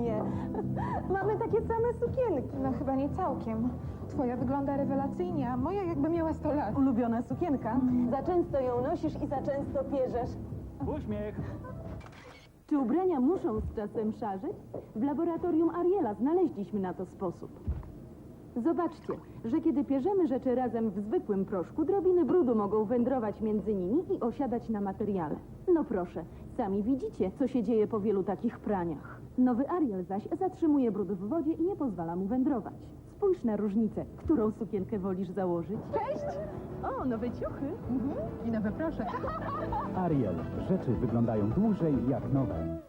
mnie. Mamy takie same sukienki. No chyba nie całkiem. Twoja wygląda rewelacyjnie, a moja jakby miała 100 lat. Ulubiona sukienka. Za często ją nosisz i za często pierzesz. Uśmiech. Czy ubrania muszą z czasem szarzeć? W laboratorium Ariela znaleźliśmy na to sposób. Zobaczcie, że kiedy pierzemy rzeczy razem w zwykłym proszku, drobiny brudu mogą wędrować między nimi i osiadać na materiale. No proszę, sami widzicie, co się dzieje po wielu takich praniach. Nowy Ariel zaś zatrzymuje brud w wodzie i nie pozwala mu wędrować. Spójrz na różnicę. Którą sukienkę wolisz założyć? Cześć! O, nowe ciuchy. I nowe proszę. Ariel. Rzeczy wyglądają dłużej jak nowe.